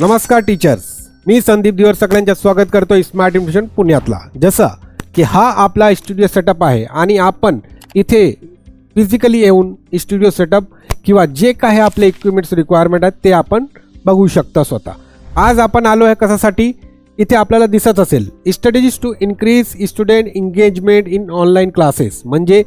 नमस्कार टीचर्स मी संदीप दिवर सगळ्यांचं स्वागत करतो स्मार्ट इन्फॉर्मेशन पुण्यातला. जसं की हा आपला स्टुडिओ सेटअप आहे आणि आपण इथे फिजिकली येऊन स्टुडिओ सेटअप किंवा जे काही आपले इक्विपमेंट्स रिक्वायरमेंट आहेत ते आपण बघू शकता स्वतः. आज आपण आलो आहे कशासाठी? इथे आपल्याला दिसत असेल strategies to increase student engagement in online classes म्हणजे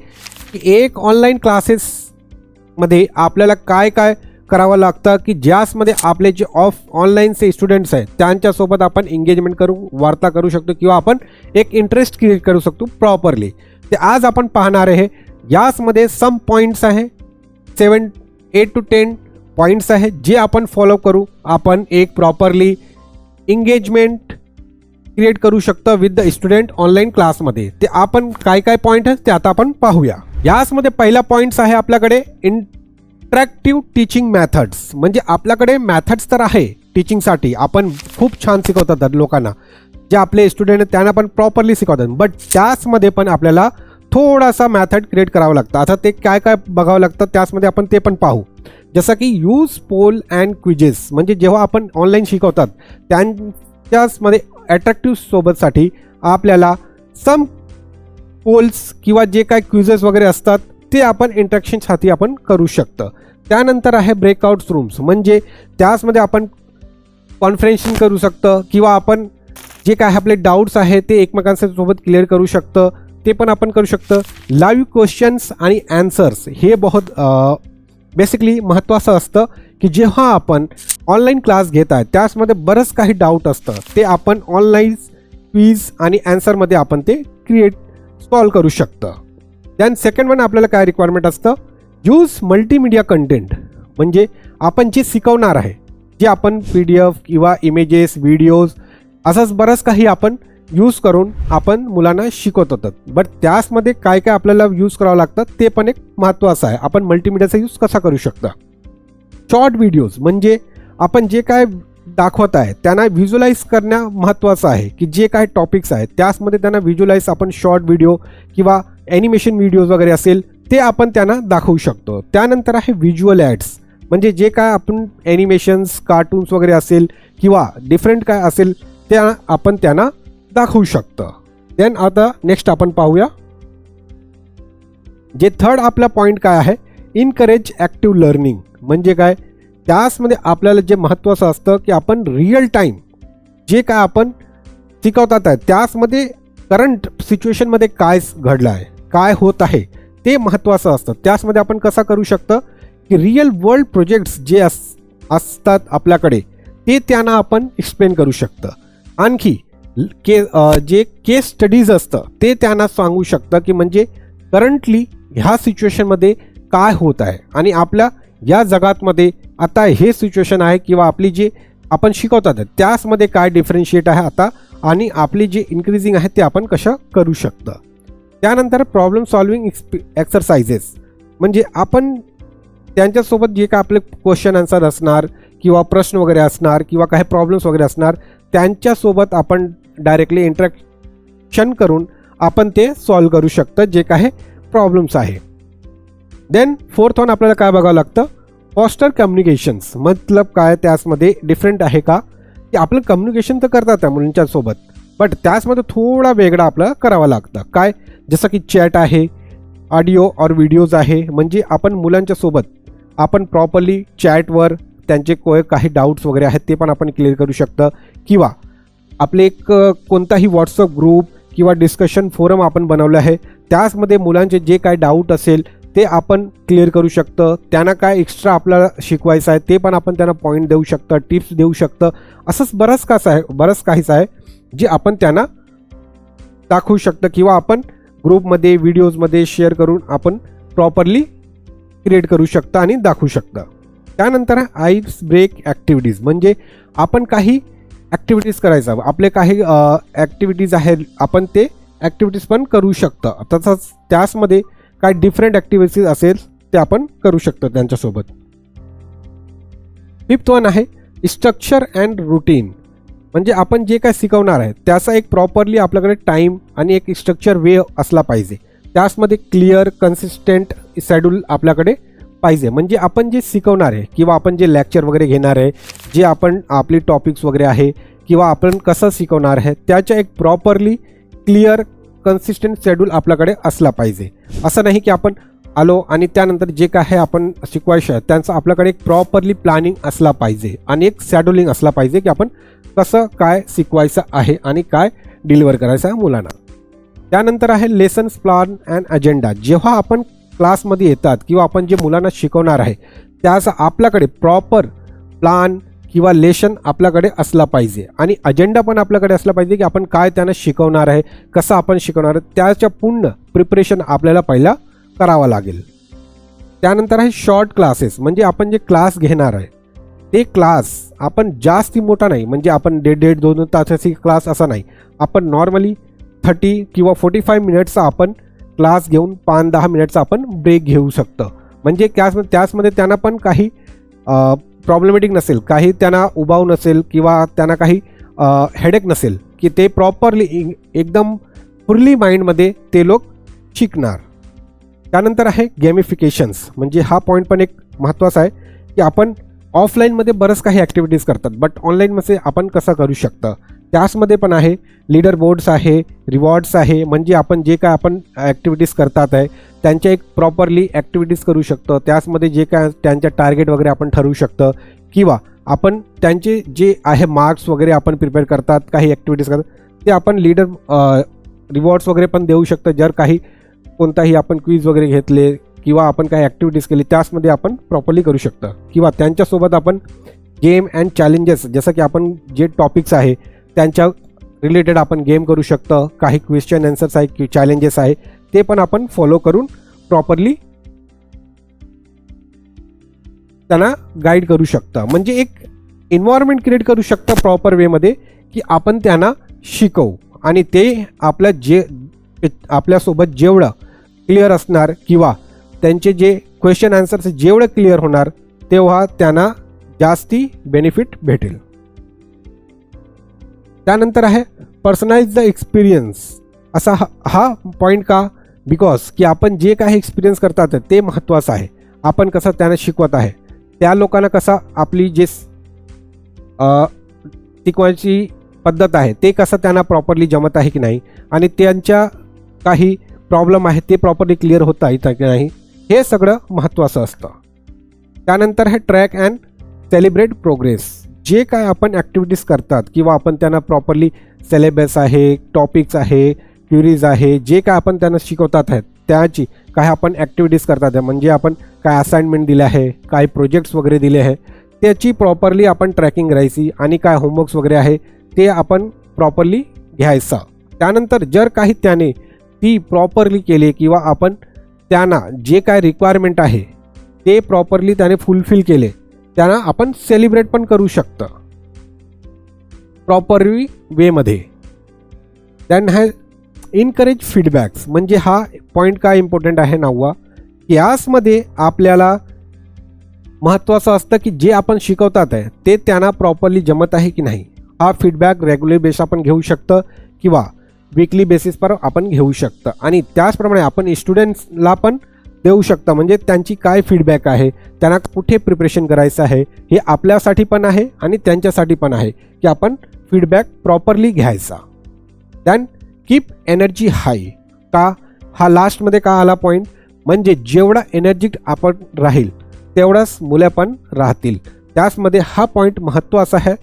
एक ऑनलाईन क्लासेसमध्ये आपल्याला काय काय करावं लागतं की ज्यासमध्ये आपले जे ऑफ ऑनलाईनचे स्टुडंट्स आहेत त्यांच्यासोबत आपण एंगेजमेंट करू वार्ता करू शकतो किंवा आपण एक इंटरेस्ट क्रिएट करू शकतो प्रॉपरली ते आज आपण पाहणार आहे यासमध्ये सम पॉईंट्स आहे seven eight to ten points आहे जे आपण फॉलो करू आपण एक प्रॉपरली एंगेजमेंट क्रिएट करू शकतो विथ द स्टुडंट ऑनलाईन क्लासमध्ये ते आपण काय काय पॉईंट आहेत ते आता आपण पाहूया. यासमध्ये पहिला पॉईंट्स आहे आपल्याकडे इन इंट्रॅक्टिव्ह टीचिंग मॅथड्स म्हणजे आपल्याकडे मॅथड्स तर आहे टीचिंगसाठी आपण खूप छान शिकवतात लोकांना. जे आपले स्टुडंट आहेत त्यांना पण प्रॉपरली शिकवतात. बट त्याचमध्ये पण आपल्याला थोडासा मॅथड क्रिएट करावं लागतं. आता ते काय काय बघावं लागतं त्याचमध्ये आपण ते पण पाहू. जसं की यूज पोल अँड क्विजेस म्हणजे जेव्हा आपण ऑनलाईन शिकवतात त्यांच्याचमध्ये अट्रॅक्टिव्ह सोबतसाठी आपल्याला सम पोल्स किंवा जे काय क्विजेस वगैरे असतात ते आपण इंट्रॅक्शनसाठी आपण करू शकतं. त्यानंतर आहे ब्रेकआउट्स रूम्स म्हणजे त्याचमध्ये आपण कॉन्फरन्सिंग करू शकतं किंवा आपण जे काय आपले डाऊट्स आहे ते एकमेकांसोबत क्लिअर करू शकतं. ते पण आपण करू शकतं. लाईव्ह क्वेश्चन्स आणि ॲन्सर्स हे बहुत बेसिकली महत्त्वाचं असतं की जेव्हा आपण ऑनलाईन क्लास घेत आहे त्याचमध्ये बरंच काही डाऊट असतं. ते आपण ऑनलाईन क्वीज आणि ॲन्सरमध्ये आपण ते क्रिएट सॉल्व करू शकतं. दॅन सेकंड वन आपल्याला काय रिक्वायरमेंट असतं? यूज मल्टीमीडिया कंटेंट म्हणजे आपण जे शिकवणार आहे जे आपण पी डी एफ किंवा इमेजेस व्हिडिओज असंच बरंच काही आपण यूज करून आपण मुलांना शिकवत होतात बट त्याचमध्ये काय काय आपल्याला यूज करावं लागतं ते पण एक महत्त्वाचं आहे. आपण मल्टीमीडियाचा यूज कसा करू शकता? शॉर्ट व्हिडिओज म्हणजे आपण जे काय दाखवत आहे त्यांना व्हिज्युलाइज करणं महत्त्वाचं आहे. की जे काय टॉपिक्स आहेत त्याचमध्ये त्यांना व्हिज्युलाइज आपण शॉर्ट व्हिडिओ किंवा ॲनिमेशन व्हिडिओज वगैरे असेल ते आपण त्यांना दाखवू शकतो. त्यानंतर आहे व्हिज्युअल ॲड्स म्हणजे जे काय आपण ॲनिमेशन्स कार्टून्स वगैरे असेल किंवा डिफरंट काय असेल त्या आपण त्यांना दाखवू शकतं. देन आता नेक्स्ट आपण पाहूया. जे थर्ड आपला पॉईंट काय आहे? इनकरेज ॲक्टिव्ह लर्निंग म्हणजे काय? त्याचमध्ये आपल्याला जे महत्त्वाचं असतं की आपण रिअल टाईम जे काय आपण शिकवतात आहे त्याचमध्ये करंट सिच्युएशनमध्ये काय घडलं आहे काय होत आहे ते महत्त्वाचं असतं. त्याचमध्ये आपण कसा करू शकतं? की रिअल वर्ल्ड प्रोजेक्ट्स जे अस असतात आपल्याकडे ते त्यांना आपण एक्सप्लेन करू शकतं. आणखी के जे केस स्टडीज असतं ते त्यांना सांगू शकतं की म्हणजे करंटली ह्या सिच्युएशनमध्ये काय होत आहे? आणि आपल्या या जगातमध्ये आता हे सिच्युएशन आहे किंवा आपली जे आपण शिकवतात त्याचमध्ये काय डिफरन्शिएट आहे आता आणि आपली जे इन्क्रीजिंग आहे ते आपण कशा करू शकतं? त्यानंतर प्रॉब्लेम सॉल्विंग एक्सपि एक्सरसाइजेस म्हणजे आपण त्यांच्यासोबत जे काय आपले क्वेश्चन आन्सर असणार किंवा प्रश्न वगैरे असणार किंवा काही प्रॉब्लेम्स वगैरे असणार त्यांच्यासोबत आपण डायरेक्टली इंटरॅक्शन करून आपण ते सॉल्व करू शकतं जे काही प्रॉब्लेम्स आहे. देन फोर्थ वन आपल्याला काय बघावं लागतं? फॉस्टर कम्युनिकेशन्स मतलब काय? त्याचमध्ये डिफरंट आहे का? की आपलं कम्युनिकेशन तर करतात त्या मुलींच्यासोबत. बट त्याचमध्ये थोडा वेगळा आपला करावा लागतं. काय? जसं की चॅट आहे ऑडिओ और व्हिडिओज आहे म्हणजे आपण मुलांच्या सोबत आपण प्रॉपरली चॅटवर त्यांचे को काही डाऊट्स वगैरे आहेत ते पण आपण क्लिअर करू शकतं. किंवा आपले एक कोणताही व्हॉट्सअप ग्रुप किंवा डिस्कशन फोरम आपण बनवलं आहे त्याचमध्ये मुलांचे जे काय डाऊट असेल ते आपण क्लिअर करू शकतं. त्यांना काय एक्स्ट्रा आपल्याला शिकवायचं आहे ते पण आपण त्यांना पॉईंट देऊ शकतं टिप्स देऊ शकतं. असंच बरंच कसं आहे बरंच काहीच आहे. जे आपण त्यांना दाखवू शकतं किंवा आपण ग्रुपमध्ये व्हिडिओजमध्ये शेअर करून आपण प्रॉपरली क्रिएट करू शकता आणि दाखवू शकता. त्यानंतर आईस ब्रेक ॲक्टिव्हिटीज. म्हणजे आपण काही ॲक्टिव्हिटीज करायचा. आपले काही ॲक्टिव्हिटीज आहेत आपण ते ॲक्टिव्हिटीज पण करू शकतं. तसंच त्याचमध्ये काय डिफरंट ॲक्टिव्हिटीज असेल ते आपण करू शकतो त्यांच्यासोबत. फिफ्थ वन आहे स्ट्रक्चर अँड रुटीन. म्हणजे आपण जे काय शिकवणार आहे त्याचा एक प्रॉपरली आपल्याकडे टाईम आणि एक स्ट्रक्चर वे असला पाहिजे. त्याचमध्ये क्लिअर कन्सिस्टंट शेड्यूल आपल्याकडे पाहिजे. म्हणजे आपण जे शिकवणार आहे किंवा आपण जे लेक्चर वगैरे घेणार आहे जे आपण आपली टॉपिक्स वगैरे आहे किंवा आपण कसं शिकवणार आहे त्याच्या एक प्रॉपरली क्लिअर कन्सिस्टंट शेड्यूल आपल्याकडे असला पाहिजे. असं नाही की आपण आलो आणि त्यानंतर जे काय आहे आपण शिकवायचं आहे त्यांचं आपल्याकडे एक प्रॉपरली प्लॅनिंग असला पाहिजे आणि एक शॅड्युलिंग असला पाहिजे की आपण कसं काय शिकवायचं आहे आणि काय डिलिव्हर करायचं आहे मुलांना. त्यानंतर आहे लेसन्स प्लॅन अँड अजेंडा जेव्हा आपण क्लासमध्ये येतात किंवा आपण जे मुलांना शिकवणार आहे त्याचा आपल्याकडे प्रॉपर प्लान किंवा लेशन आपल्याकडे असला पाहिजे आणि अजेंडा पण आपल्याकडे असला पाहिजे की आपण काय त्यांना शिकवणार आहे कसं आपण शिकवणार आहे त्याच्या पूर्ण प्रिपरेशन आपल्याला पहिला करावा लागेल. त्यानंतर आहे शॉर्ट क्लासेस म्हणजे आपण जे क्लास घेणार आहे ते क्लास आपण जास्ती मोठा नाही. म्हणजे आपण डेड डेड दोन दोन तासाची क्लास असा नाही. आपण नॉर्मली थर्टी किंवा फोर्टी फाय मिनिट्सचा आपण क्लास घेऊन पाच दहा मिनिटचा आपण ब्रेक घेऊ शकतो. म्हणजे त्याच त्याचमध्ये त्यांना पण काही प्रॉब्लेमॅटिक नसेल. काही त्यांना उभाव नसेल किंवा त्यांना काही हेडेक नसेल. की ते प्रॉपरली एकदम फुल्ली माइंडमध्ये ते लोक शिकणार. त्यानंतर आहे गेमिफिकेशन्स म्हणजे हा पॉईंट पण एक महत्त्वाचा आहे की आपण ऑफलाईनमध्ये बरंच काही ॲक्टिव्हिटीज करतात बट ऑनलाईनमध्ये आपण कसं करू शकतं? त्याचमध्ये पण आहे लीडर बोर्ड्स आहे रिवॉर्ड्स आहे म्हणजे आपण जे काय आपण ॲक्टिव्हिटीज करतात आहे त्यांच्या एक प्रॉपरली ॲक्टिव्हिटीज करू शकतो. त्याचमध्ये जे काय त्यांच्या टार्गेट वगैरे आपण ठरवू शकतं. किंवा आपण त्यांचे जे आहे मार्क्स वगैरे आपण प्रिपेअर करतात काही ॲक्टिव्हिटीज करतात ते आपण लीडर रिवॉर्ड्स वगैरे पण देऊ शकतो. जर काही कोणताही आपण क्वीज वगैरे घेतले किंवा आपण काही ॲक्टिव्हिटीज केली त्याचमध्ये आपण प्रॉपरली करू शकतो. किंवा त्यांच्यासोबत आपण गेम अँड चॅलेंजेस जसं की आपण जे टॉपिक्स आहे त्यांच्या रिलेटेड आपण गेम करू शकतो. काही क्वेश्चन आन्सर्स आहे की चॅलेंजेस आहे ते पण आपण फॉलो करून प्रॉपरली त्यांना गाईड करू शकता. म्हणजे एक इन्व्हायरमेंट क्रिएट करू शकतं प्रॉपर वेमध्ये की आपण त्यांना शिकवू. आणि ते आपल्या जे आपल्यासोबत जेवढं क्लिअर असणार किंवा त्यांचे जे क्वेश्चन आन्सर्स जेवढं क्लिअर होणार तेव्हा त्यांना जास्ती बेनिफिट भेटेल. त्यानंतर आहे पर्सनाइज द एक्सपिरियन्स असा हा हा पॉईंट का? बिकॉज की आपण जे काही एक्सपिरियन्स करतात ते महत्त्वाचं आहे. आपण कसं त्यांना शिकवत आहे. त्या लोकांना कसा आपली जे शिकवायची पद्धत आहे ते कसं त्यांना प्रॉपरली जमत आहे की नाही? आणि त्यांच्या काही प्रॉब्लेम आहे ते प्रॉपरली क्लिअर होत आहे की नाही हे सगळं महत्त्वाचं असतं. त्यानंतर हे ट्रॅक अँड सेलिब्रेट प्रोग्रेस जे काय आपण ॲक्टिव्हिटीज करतात किंवा आपण त्यांना प्रॉपरली सिलेबस आहे टॉपिक्स आहे क्युरीज आहे जे काय आपण त्यांना शिकवतात आहेत त्याची काय आपण ॲक्टिव्हिटीज करतात आहे म्हणजे आपण काय असाइनमेंट दिले आहे काय प्रोजेक्ट्स वगैरे दिले आहे त्याची प्रॉपरली आपण ट्रॅकिंग राहायची आणि काय होमवर्क्स वगैरे आहे ते आपण प्रॉपरली घ्यायचा. त्यानंतर जर काही त्याने ती प्रॉपरली केले किंवा आपण त्यांना जे काय रिक्वायरमेंट आहे ते प्रॉपरली त्याने फुलफिल केले. त्यांना आपण सेलिब्रेट पण करू शकतं. प्रॉपरली वेमध्ये दॅन हॅज इनकरेज फीडबॅक्स म्हणजे हा पॉईंट काय इम्पॉर्टंट आहे नववा? यासमध्ये आपल्याला महत्त्वाचं असतं की जे आपण शिकवतात आहे ते त्यांना प्रॉपरली जमत आहे की नाही. हा फीडबॅक रेग्युलर बेस आपण घेऊ शकतं किंवा वीकली बेसिसवर आपण घेऊ शकतं. आणि त्याचप्रमाणे आपण स्टुडंट्सला पण देऊ शकता. म्हणजे त्यांची काय फीडबॅक आहे त्यांना कुठे प्रिपरेशन करायचं आहे हे आपल्यासाठी पण आहे आणि त्यांच्यासाठी पण आहे की आपण फीडबॅक प्रॉपरली घ्यायचा. दॅन कीप एनर्जी हाय का? हा लास्टमध्ये का आला पॉईंट म्हणजे जेवढा एनर्जिक आपण राहील तेवढंच मुलं पण राहतील. त्याचमध्ये हा पॉईंट महत्त्वाचा आहे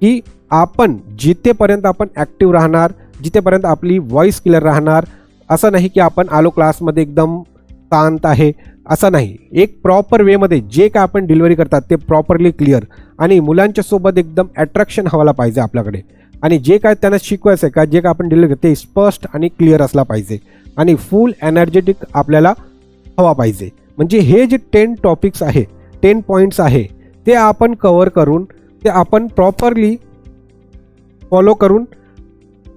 की आपण जिथेपर्यंत आपण ॲक्टिव्ह राहणार जिथेपर्यंत आपली व्हॉईस क्लिअर राहणार असं नाही की आपण आलो क्लासमध्ये एकदम शांत आहे असं नाही. एक प्रॉपर वेमध्ये जे काय आपण डिलिव्हरी करतात ते प्रॉपरली क्लिअर आणि मुलांच्या सोबत एकदम अट्रॅक्शन हवाला पाहिजे आपल्याकडे. आणि जे काय त्यांना शिकवायचं आहे का जे काय आपण डिलिव्हरी ते स्पष्ट आणि क्लिअर असला पाहिजे. आणि फुल एनर्जेटिक आपल्याला हवा पाहिजे. म्हणजे हे जे टेन टॉपिक्स आहे टेन पॉईंट्स आहे ते आपण कवर करून ते आपण प्रॉपरली फॉलो करून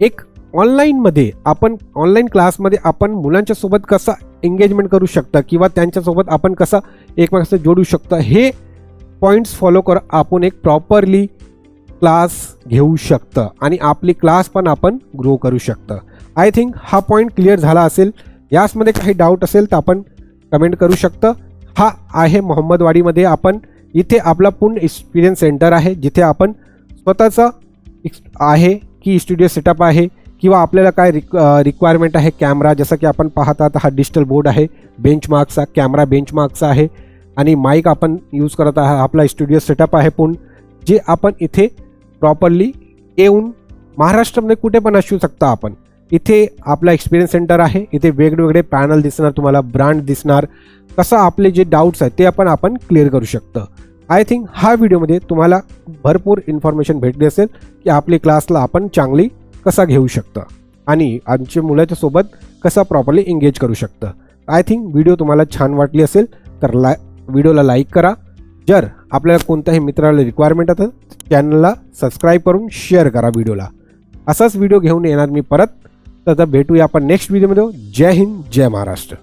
एक ऑनलाईनमध्ये आपण ऑनलाईन क्लासमध्ये आपण मुलांच्या सोबत कसं एंगेजमेंट करू शकता किंवा त्यांच्यासोबत आपण कसं एकमेकांचं जोडू शकता हे पॉईंट्स फॉलो कर आपण एक प्रॉपरली क्लास घेऊ शकतं आणि आपली क्लास पण आपण ग्रो करू शकतं. आय थिंक हा पॉईंट क्लिअर झाला असेल. याचमध्ये काही डाऊट असेल तर आपण कमेंट करू शकतं. हा आहे मोहम्मदवाडीमध्ये आपण इथे आपला पूर्ण एक्सपिरियन्स सेंटर आहे जिथे आपण स्वतःचा एक्स- आहे की स्टुडिओ सेटअप आहे किंवा आपल्याला काय रिक रिक्वायरमेंट आहे कॅमेरा जसं की आपण पाहत आहात हा डिजिटल बोर्ड आहे बेंचमार्कचा कॅमेरा बेंचमार्कचा आहे. आणि माईक आपण यूज करत आहात आपला स्टुडिओ सेटअप आहे पण जे आपण इथे प्रॉपरली येऊन महाराष्ट्रामध्ये कुठे पण असू शकता आपण. इथे आपला एक्सपिरियन्स सेंटर आहे इथे वेगवेगळे पॅनल दिसणार तुम्हाला ब्रँड दिसणार. कसं आपले जे डाऊट्स आहेत ते आपण आपण क्लिअर करू शकतो. आय थिंक हा व्हिडिओमध्ये तुम्हाला भरपूर इन्फॉर्मेशन भेटली असेल की आपली क्लासला आपण चांगली कसा घेऊ शकतं? आणि आमच्या मुलाच्या सोबत कसा प्रॉपरली एंगेज करू शकतं? आय थिंक व्हिडिओ तुम्हाला छान वाटली असेल तर ला व्हिडिओला लाईक करा. जर आपल्याला कोणत्याही मित्राला रिक्वायरमेंट असेल चॅनलला सबस्क्राईब करून शेअर करा व्हिडिओला असाच व्हिडिओ घेऊन येणार मी परत. तर भेटूया आपण नेक्स्ट व्हिडिओमध्ये जय हिंद जय महाराष्ट्र.